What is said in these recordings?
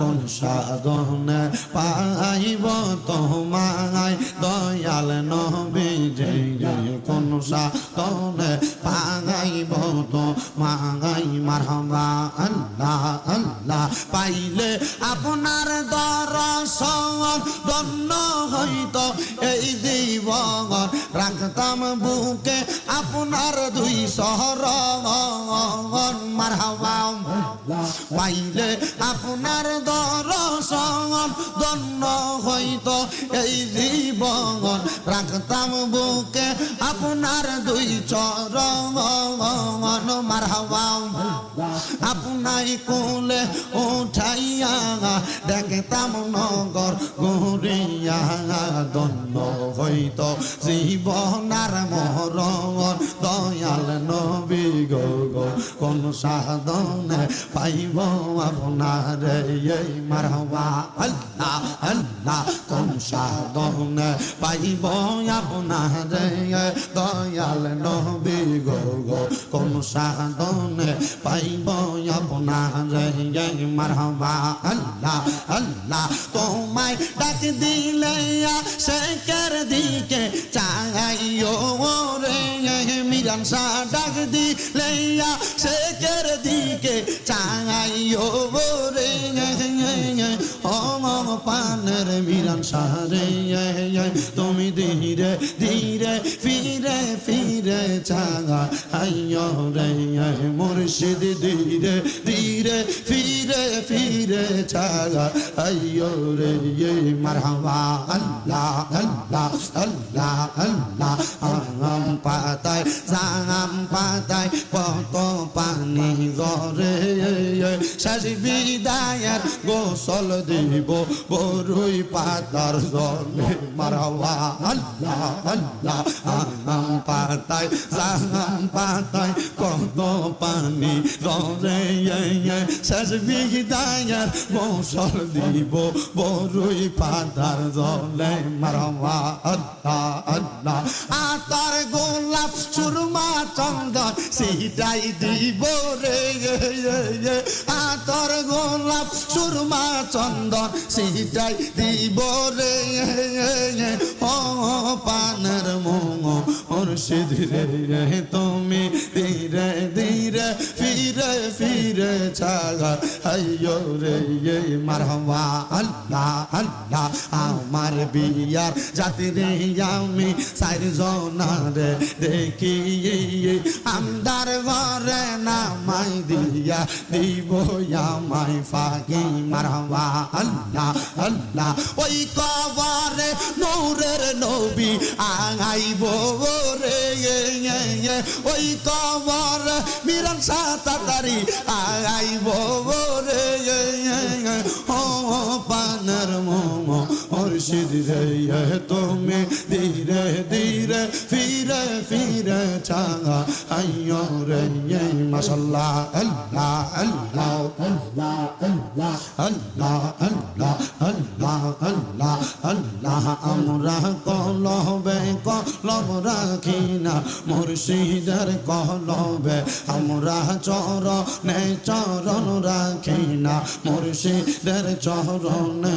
কোন সাধনে পাইব তোমায়? দয়াল নবী, যে কোন সাধনে পাইব তো মাগাই মারহামা আল্লাহ আল্লাহ পাইলে আপনার দর্শন দন্ন হইতো। এই জীবন রাখতাম বুকে আপনার দুই শহরন মারহাবা পাইলে আপনার দরশন দন্ন হইতো এই জীবন। রাখতাম বুকে আপনার দুই চরণ মারহাবা। আপনাই কোলে উঠাইয়া দেখতাম নগর গড়িয়া দন্ন হইত জীবনার মহরণ দয়াল নবী গো গো, কোন সাধনে পাইব আপনার এই মারবা আল্লাহ আল্লাহ, কোন সাধনে পাইব আপনার দয়াল নবী গো গো, কোন সাধনে পাইব আপনার মারহাবা, আল্লাহ আল্লাহ, তোমায় ডাক দিলে শেখের দিকে চাইও রে মিরান শাহ ডাক দিলে শেখের দিকে চাইও রে ও পানের মিরান শাহ রে, তুমি ধীরে ধীরে, ফিরে ফিরে চাগা আইয় রে, মুর্শিদ ধীরে time. আইয় রে মারহাবা, আল্লাহ আল্লাহ আল্লাহ আল্লাহ। আম পাতায়, জাম পাতায় কত পানি জরে শেষ বিদায়ের গোসল দিব, বরুই পাতার জলে। মারহাবা, আল্লাহ আল্লাহ। আম পাতায়, জাম পাতায় কত পানি জরে শেষ বিদায়ের গোসল দিব, বরুই পাতার জলে মারহাবা আল্লাহ আল্লাহ। আতার গোলাপ, সুরমা, চন্দন, সিটাই দিব রে আতর গোলাপ, সুরমা, চন্দন, সিটাই দিব রে ও, পানের মোহ, মুর্শিদ রে, তুমি ধীরে ধীরে ফিরে ফিরে। ছাগা হাইয়ো রে মারহাবা, আল্লাহ আল্লাহ, আমার বিয়ার জাতি রে আমি সাইর জনারে দেখি আমদার ঘরে নামাই দিয়া দিব আমায় ফাঁকি, মারহাবা, আল্লাহ আল্লাহ, ওই কবরে নূরের নবী আগাইব রে। ওই কবর মিরন সাতারি আগাইব রে ও পানার মোমো মুর্শিদ রে তুমি ধীরে ধীরে ফিরে ফিরে চাঙা আইয়ো রে মাশাল্লাহ আল্লাহ আল্লাহ আল্লাহ আল্লাহ আল্লাহ আল্লাহ আল্লাহ আল্লাহ আল্লাহ আমরা কলবে কলব চরণে রাখি না মুর্শিদের চরণে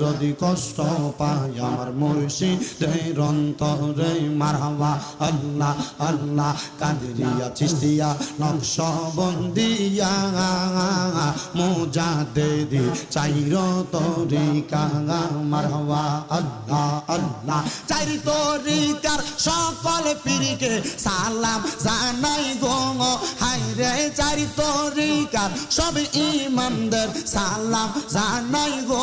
যদি কষ্ট পাই আমার মুর্শিদের অন্তরে মারহাবা আল্লাহ আল্লাহ কাদরিয়া চিস্তিয়া, নকশবন্দিয়া মোজা দে দি চাইর তরিকা মারহাবা, আল্লাহ আল্লাহ। চাইর তরিকার সকল পীরকে সালাম জানাই গো হাই রে চারি তরিকার সব ইমানদের সালাম জানাই গো